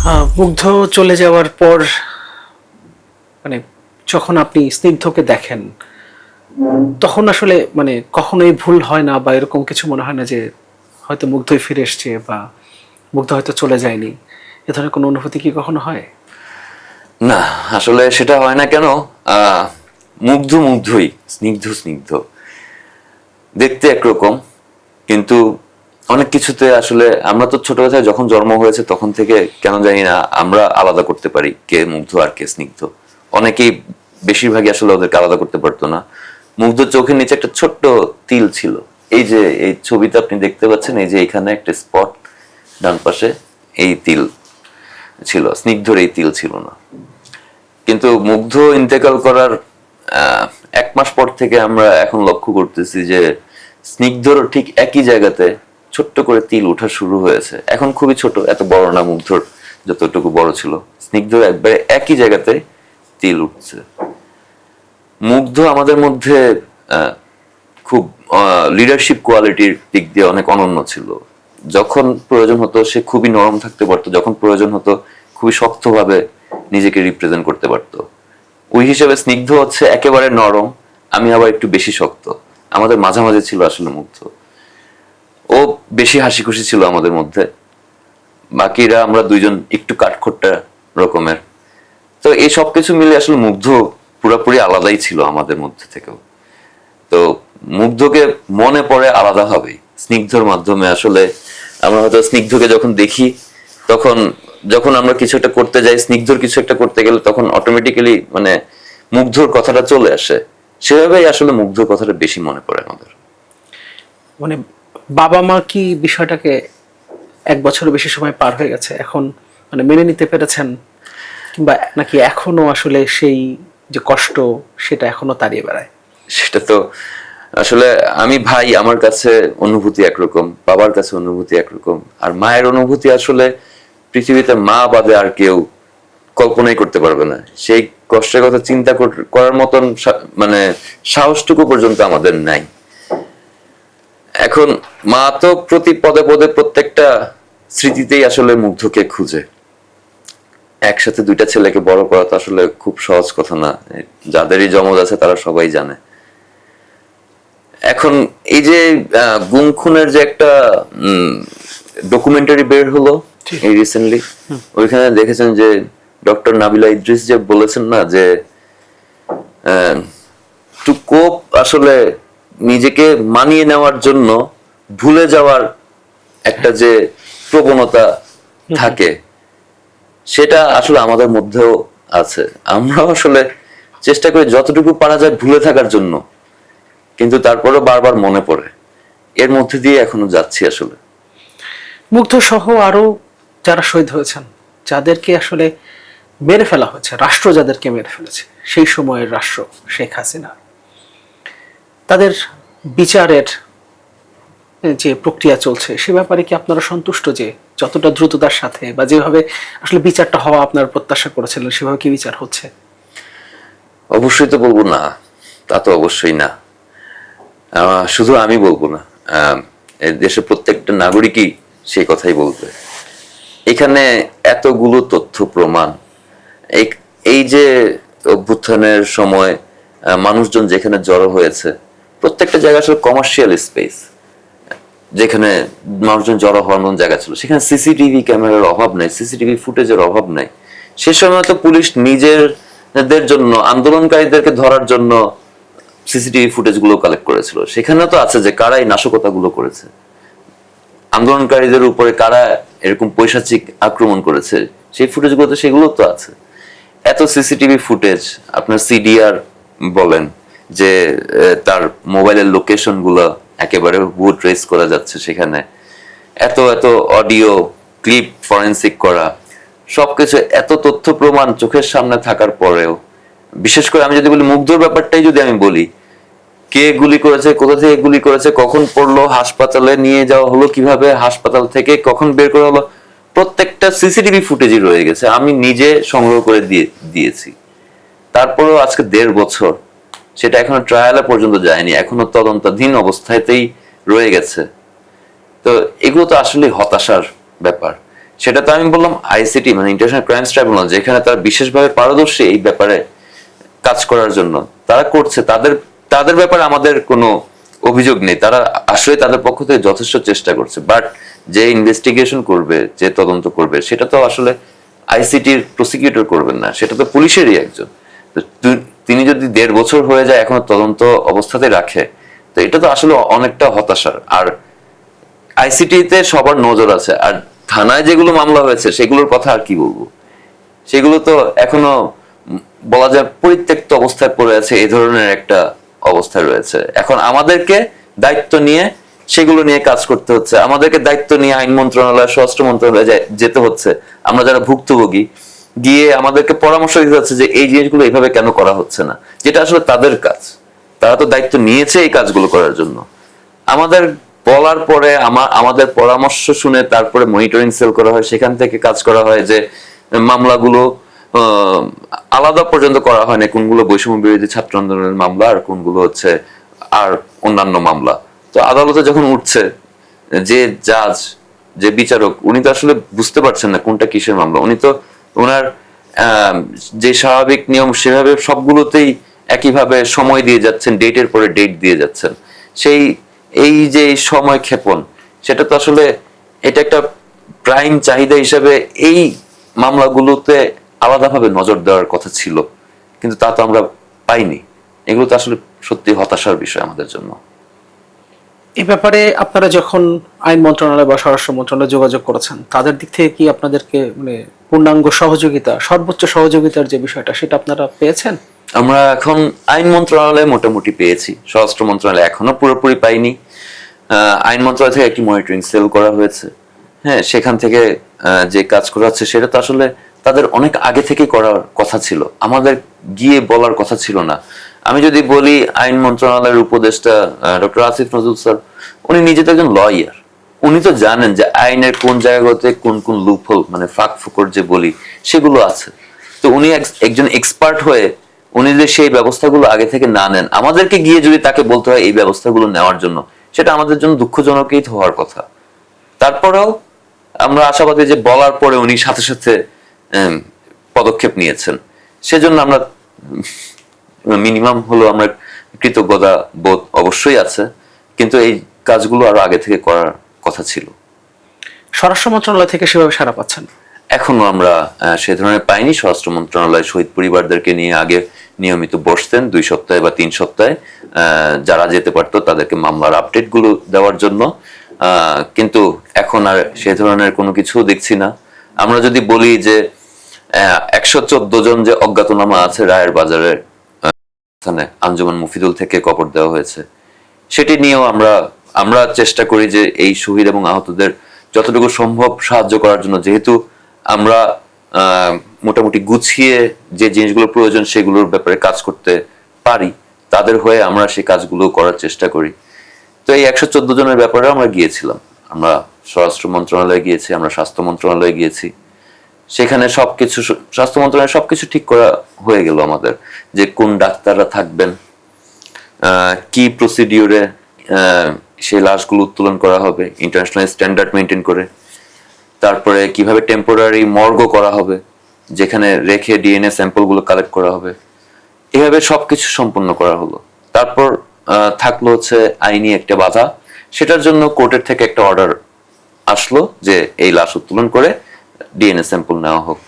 আহ, মুগ্ধ চলে যাওয়ার পর মানে যখন আপনি স্নিগ্ধকে দেখেন তখন আসলে মানে কখনোই ভুল হয় না বা এরকম কিছু মনে হয় না যে হয়তো মুগ্ধই ফিরে এসছে বা মুগ্ধ হয়তো চলে যায়নি। এ ধরনের কোনো অনুভূতি কি কখনো হয়? না আসলে সেটা হয় না কেন? মুগ্ধ মুগ্ধই স্নিগ্ধ স্নিগ্ধ। দেখতে একরকম কিন্তু অনেক কিছুতে আসলে আমরা তো ছোটবেলায় যখন জন্ম হয়েছে তখন থেকে, কেন জানি না, আমরা আলাদা করতে পারি কে মুগ্ধ আর কে স্নিগ্ধ। অনেকেই বেশিরভাগই আসলে ওদেরকে আলাদা করতে পারতো না। মুগ্ধ চোখের নিচে একটা ছোট্ট তিল ছিল। এই যে, এই ছবিতে আপনি দেখতে পাচ্ছেন, এই যে এখানে একটা স্পট ডান পাশে এই তিল ছিল, স্নিগ্ধর এই তিল ছিল না। কিন্তু মুগ্ধ ইন্তেকাল করার এক মাস পর থেকে আমরা এখন লক্ষ্য করতেছি যে স্নিগ্ধর ঠিক একই জায়গাতে ছোট্ট করে তিল ওঠা শুরু হয়েছে। এখন খুবই ছোট, এত বড় না মুগ্ধর, যতটুকু বড় ছিল। স্নিগ্ধ একবারে একই জায়গাতে তিল উঠছে। মুগ্ধ আমাদের মধ্যে খুব লিডারশিপ কোয়ালিটির দিক দিয়ে অনেক অনন্য ছিল। যখন প্রয়োজন হতো, সে খুবই নরম থাকতে পারতো। যখন প্রয়োজন হতো, খুবই শক্তভাবে নিজেকে রিপ্রেজেন্ট করতে পারতো। ওই হিসেবে স্নিগ্ধ হচ্ছে একেবারে নরম, আমি আবার একটু বেশি শক্ত। আমাদের মাঝামাঝি ছিল আসলে মুগ্ধ। ও বেশি হাসি খুশি ছিল আমাদের মধ্যে। বাকিরা আমরা দুইজন একটু কাঠখোট্টা রকমের। তো এই সব কিছু মিলে আসলে মুগ্ধ পুরোপুরি আলাদাই ছিল আমাদের মধ্যে থেকেও। তো মুগ্ধকে মনে পড়ে আলাদা হবে। স্নিগ্ধর মাধ্যমে আসলে আমরা হয়তো স্নিগ্ধকে যখন দেখি, তখন যখন আমরা কিছু একটা করতে যাই, স্নিগ্ধর কিছু একটা করতে গেলে তখন অটোমেটিক্যালি মানে মুগ্ধর কথাটা চলে আসে। সেভাবেই আসলে মুগ্ধর কথাটা বেশি মনে পড়ে আমাদের। মানে বাবা মা কি বিষয়টাকে এক বছরের বেশি সময় পার হয়ে গেছে, এখন মানে মেনে নিতে পেরেছেন? কিংবা নাকি এখনও আসলে সেই যে কষ্ট, সেটা এখনও তাড়িয়ে বেড়ায়? সেটা তো আসলে আমি ভাই, আমার কাছে অনুভূতি একরকম, বাবার কাছে অনুভূতি একরকম। আর মায়ের অনুভূতি আসলে পৃথিবীতে মা বাদে আর কেউ কল্পনাই করতে পারবে না। সেই কষ্টের কথা চিন্তা কর- করার মতন মানে সাহসটুকু পর্যন্ত আমাদের নাই। এখন মা তো প্রতি পদে পদে প্রত্যেকটা স্মৃতিতেই আসলে মুগ্ধকে খুঁজে। একসাথে দুইটা ছেলেকে বড় করা তো আসলে খুব সহজ কথা না। যাদেরই জমজ আছে তারা সবাই জানে। এখন এই যে আহ, গুম খুনের যে একটা ডকুমেন্টারি বের হলো এই রিসেন্টলি ওইখানে দেখেছেন যে ডক্টর নাবিলা ইদ্রিস যে বলেছেন না যে টু কোপ আসলে নিজেকে মানিয়ে নেওয়ার জন্য ভুলে যাওয়ার একটা যে প্রবণতা থাকে সেটা আসলে আমাদের মধ্যেও আছে। আমরা আসলে চেষ্টা করি যতটুকু পারা যায় ভুলে থাকার জন্য কিন্তু তারপরেও বারবার মনে পড়ে। এর মধ্যে দিয়ে এখনও যাচ্ছি আসলে। মুগ্ধ সহ আরও যারা শহীদ হয়েছেন যাদেরকে আসলে মেরে ফেলা হয়েছে রাষ্ট্র যাদেরকে মেরে ফেলেছে সেই সময়ের রাষ্ট্র শেখ হাসিনা তাদের বিচারের যে প্রক্রিয়া চলছে, সে ব্যাপারে কি আপনারা সন্তুষ্ট যে যতটা দ্রুততার সাথে বা যেভাবে আসলে বিচারটা হওয়া আপনার প্রত্যাশা করেছিলেন, সেভাবে কি বিচার হচ্ছে? অবশ্যই তো বলব না, তা তো অবশ্যই না। শুধু আমি বলব না দেশের প্রত্যেকটা নাগরিকই সেই কথাই বলবে। এখানে এতগুলো তথ্য প্রমাণ এই- যে অভ্যুত্থানের সময় মানুষজন যেখানে জড়ো হয়েছে প্রত্যেকটা জায়গা ছিল কমার্শিয়াল স্পেস যেখানে মানুষজন জড়ো হওয়ার মতন জায়গা ছিল। সেখানে সিসিটিভি ক্যামেরার অভাব নাই সিসিটিভি ফুটেজের অভাব নাই। সে সময় তো পুলিশ নিজেদের জন্য, আন্দোলনকারীদেরকে ধরার জন্য সিসিটিভি ফুটেজগুলো কালেক্ট করেছিল। সেখানে তো আছে যে কারা এই নাশকতাগুলো করেছে। আন্দোলনকারীদের উপরে কারা এরকম পৈশাচিক আক্রমণ করেছে, সেই ফুটেজ গুলোতে সেগুলো তো আছে। এত সিসিটিভি ফুটেজ, আপনার সিডিআর বলেন যে তার মোবাইলের লোকেশনগুলো একেবারে হুড ট্রেস করা যাচ্ছে সেখানে। এত এত অডিও ক্লিপ ফরেন্সিক করা, সবকিছু এত তথ্য প্রমাণ চোখের সামনে থাকার পরেও, বিশেষ করে আমি যদি বলি মুগ্ধর ব্যাপারটাই যদি আমি বলি, কে গুলি করেছে, কোথা থেকে গুলি করেছে, কখন পড়ল, হাসপাতালে নিয়ে যাওয়া হলো কীভাবে, হাসপাতাল থেকে কখন বের করা হলো, প্রত্যেকটা সিসিটিভি ফুটেজই রয়ে গেছে, আমি নিজে সংগ্রহ করে দিয়ে, দিয়েছি। তারপরেও আজকে দেড় বছর সেটা এখনও ট্রায়ালে পর্যন্ত যায়নি, এখনও তদন্তাধীন অবস্থাতেই রয়ে গেছে। তো এগুলো তো আসলে হতাশার ব্যাপার। সেটা তো আমি বললাম আইসিটি মানে ইন্টারন্যাশনাল ক্রাইমস ট্রাইব্যুনাল যেখানে তারা বিশেষভাবে পারদর্শী এই ব্যাপারে কাজ করার জন্য। তারা করছে, তাদের তাদের ব্যাপারে আমাদের কোনো অভিযোগ নেই। তারা আসলে তাদের পক্ষ থেকে যথেষ্ট চেষ্টা করছে বাট যে ইনভেস্টিগেশন করবে, যে তদন্ত করবে, সেটা তো আসলে আইসিটির প্রসিকিউটর করবেন না। সেটা তো পুলিশেরই একজন। তিনি যদি দেড় বছর হয়ে যায়, এখনও তদন্ত অবস্থাতে রাখে, তো এটা তো আসলে অনেকটা হতাশার। আর আইসিটিতে সবার নজর আছে, আর থানায় যেগুলো মামলা হয়েছে, সেগুলোর কথা আর কি বলব? সেগুলো তো এখনও বলা যায় পরিত্যক্ত অবস্থায় পড়ে আছে এই ধরনের একটা অবস্থায় রয়েছে। এখন আমাদেরকে দায়িত্ব নিয়ে সেগুলো নিয়ে কাজ করতে হচ্ছে। আমাদেরকে দায়িত্ব নিয়ে আইন মন্ত্রণালয়, স্বরাষ্ট্র মন্ত্রণালয়ে যেতে হচ্ছে। আমরা যারা ভুক্তভোগী গিয়ে আমাদেরকে পরামর্শ দিতে হচ্ছে যে এই জিনিসগুলো এইভাবে কেন করা হচ্ছে না। যেটা আসলে তাদের কাজ। তারা তো দায়িত্ব নিয়েছে এই কাজগুলো করার জন্য। আমাদের বলার পরে আমার আমাদের পরামর্শ শুনে তারপরে মনিটরিং সেল করা হয়, সেখান থেকে কাজ করা হয় যে, মামলাগুলো আলাদা পর্যন্ত করা হয় না, কোনগুলো বৈষম্য বিরোধী ছাত্র আন্দোলনের মামলা আর কোনগুলো হচ্ছে আর অন্যান্য মামলা। তো আদালতে যখন উঠছে, যে জাজ যে বিচারক, উনি তো আসলে বুঝতে পারছেন না কোনটা কিসের মামলা। উনি তো ওনার যে স্বাভাবিক নিয়ম সেভাবে সবগুলোতেই একইভাবে সময় দিয়ে যাচ্ছেন, ডেটের পরে ডেট দিয়ে যাচ্ছেন। সেই, এই যে সময় ক্ষেপণ, সেটা তো আসলে এটা একটা প্রাইম চাহিদা হিসেবে এই মামলাগুলোতে আলাদাভাবে নজর দেওয়ার কথা ছিল, কিন্তু তা তো আমরা পাইনি। এগুলো তো আসলে সত্যি হতাশার বিষয় আমাদের জন্য। এ ব্যাপারে আপনারা যখন আইন মন্ত্রণালয় বা স্বরাষ্ট্র মন্ত্রণালয় যোগাযোগ করেছেন, তাদের দিক থেকে কি আপনাদেরকে মানে পূর্ণাঙ্গ সহযোগিতা, সর্বোচ্চ সহযোগিতার যে বিষয়টা, সেটা আপনারা পেয়েছেন? আমরা এখন আইন মন্ত্রণালয়ে মোটামুটি পেয়েছি। স্বরাষ্ট্র মন্ত্রণালয় এখনও পুরোপুরি পাইনি। আইন মন্ত্রণালয় থেকে একটি মনিটরিং সেল করা হয়েছে। হ্যাঁ সেখান থেকে যে কাজ করা হচ্ছে, সেটা তো আসলে তাদের অনেক আগে থেকে করার কথা ছিল। আমাদের গিয়ে বলার কথা ছিল না। আমি যদি বলি, আইন মন্ত্রণালয়ের উপদেষ্টা ডক্টর আসিফ নজরুল স্যার, উনি নিজে তো একজন লয়ার উনি তো জানেন যে আইনের কোন জায়গাতে কোন কোন লুপহোল মানে ফাঁক ফুকর যে বলি, সেগুলো আছে। তো উনি এক- একজন এক্সপার্ট হয়ে উনি যদি সেই ব্যবস্থাগুলো আগে থেকে না নেন, আমাদেরকে গিয়ে যদি তাকে বলতে হয় এই ব্যবস্থাগুলো নেওয়ার জন্য, সেটা আমাদের জন্য দুঃখজনকই হওয়ার কথা। তারপরেও আমরা আশাবাদী যে বলার পরে উনি সাথে সাথে পদক্ষেপ নিয়েছেন। সেজন্য আমরা মিনিমাম হলো আমরা কৃতজ্ঞতা বোধ অবশ্যই আছে, কিন্তু এই কাজগুলো আরও আগে থেকে করার কথা ছিল। স্বরাষ্ট্র মন্ত্রণালয় থেকে সেভাবে সারা পাচ্ছেন? এখনও আমরা সে ধরনের পাইনি। স্বরাষ্ট্র মন্ত্রণালয় শহীদ পরিবারদেরকে নিয়ে আগে নিয়মিত বসতেন দুই সপ্তাহে বা তিন সপ্তাহে। যারা যেতে পারতো তাদেরকে মামলার আপডেটগুলো দেওয়ার জন্য। কিন্তু এখন আর সে ধরনের কোনো কিছু দেখছি না। আমরা যদি বলি যে একশো চোদ্দ জন যে অজ্ঞাতনামা আছে রায়ের বাজারের আঞ্জুমান মুফিদুল থেকে কবর দেওয়া হয়েছে সেটি নিয়েও আমরা আমরা চেষ্টা করি যে এই শহীদ এবং আহতদের যতটুকু সম্ভব সাহায্য করার জন্য। যেহেতু আমরা মোটামুটি গুছিয়ে যে জিনিসগুলো প্রয়োজন সেগুলোর ব্যাপারে কাজ করতে পারি, তাদের হয়ে আমরা সেই কাজগুলো করার চেষ্টা করি। তো এই একশো চোদ্দ জনের ব্যাপারে আমরা গিয়েছিলাম। আমরা স্বরাষ্ট্র মন্ত্রণালয়ে গিয়েছি, আমরা স্বাস্থ্য মন্ত্রণালয়ে গিয়েছি। সেখানে সবকিছু, স্বাস্থ্য মন্ত্রণালয়ে সবকিছু ঠিক করা হয়ে গেল আমাদের, যে কোন ডাক্তাররা থাকবেন কি প্রসিডিওরে সেই লাশগুলো উত্তোলন করা হবে ইন্টারন্যাশনাল স্ট্যান্ডার্ড মেনটেন করে। তারপরে কীভাবে টেম্পোরারি মর্গ করা হবে, যেখানে রেখে ডিএনএ স্যাম্পলগুলো কালেক্ট করা হবে, এভাবে সব কিছু সম্পন্ন করা হলো। তারপর থাকল হচ্ছে আইনি একটা বাধা। সেটার জন্য কোর্টের থেকে একটা অর্ডার আসলো যে এই লাশ উত্তোলন করে ডিএনএ স্যাম্পল নেওয়া হোক।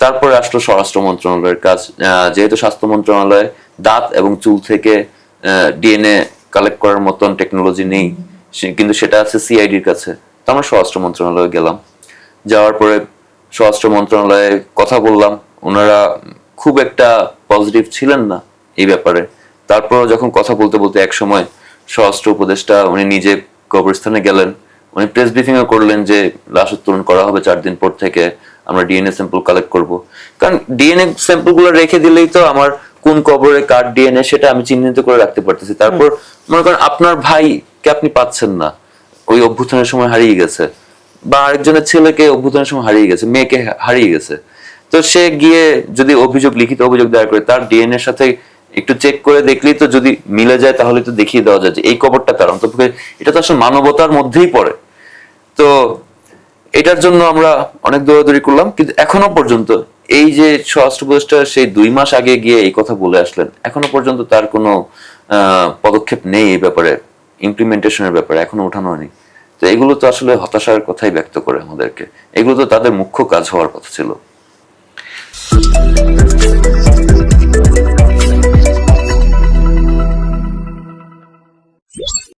তারপরে আসলো স্বরাষ্ট্র মন্ত্রণালয়ের কাজ। যেহেতু স্বাস্থ্য মন্ত্রণালয় দাঁত এবং চুল থেকে ডিএনএ কালেক্ট করার মতন টেকনোলজি নেই। কিন্তু সেটা আছে সিআইডির কাছে। তো আমরা স্বরাষ্ট্র মন্ত্রণালয়ে গেলাম। যাওয়ার পরে স্বরাষ্ট্র মন্ত্রণালয়ে কথা বললাম। ওনারা খুব একটা পজিটিভ ছিলেন না এই ব্যাপারে। তারপর যখন কথা বলতে বলতে এক সময় স্বরাষ্ট্র উপদেষ্টা উনি নিজে কবরস্থানে গেলেন। উনি প্রেস ব্রিফিং করলেন যে, লাশ উত্তোলন করা হবে চার দিন পর থেকে। আমরা ডিএনএ স্যাম্পল কালেক্ট করব। কারণ ডিএনএ স্যাম্পলগুলো রেখে দিলেই তো আমার কোন কবরে কার ডিএনএ সেটা আমি চিহ্নিত করে রাখতে পারতেছি। তারপর মনে করেন আপনার ভাইকে আপনি পাচ্ছেন না ওই অভ্যুত্থানের সময় হারিয়ে গেছে। বা আরেকজনের ছেলেকে অভ্যুত্থানের সময় হারিয়ে গেছে মেয়েকে হারিয়ে গেছে। তো সে গিয়ে যদি অভিযোগ লিখিত অভিযোগ দায়ের করে তার ডিএনএ এর সাথে একটু চেক করে দেখলেই তো যদি মিলে যায় তাহলে তো দেখিয়ে দেওয়া যায় যে এই কবরটা কারণ অন্তত এটা তো আসলে মানবতার মধ্যেই পড়ে। তো এটার জন্য আমরা অনেক দৌড়াদৌড়ি করলাম কিন্তু এখনও পর্যন্ত এই যে স্বরাষ্ট্র উপদেষ্টা সেই দুই মাস আগে গিয়ে এই কথা বলে আসলেন। এখনও পর্যন্ত তার কোনো পদক্ষেপ নেই এই ব্যাপারে ইমপ্লিমেন্টেশনের ব্যাপারে, এখনও উঠানো হয়নি। তো এগুলো তো আসলে হতাশার কথাই ব্যক্ত করে আমাদেরকে। এগুলো তো তাদের মুখ্য কাজ হওয়ার কথা ছিল।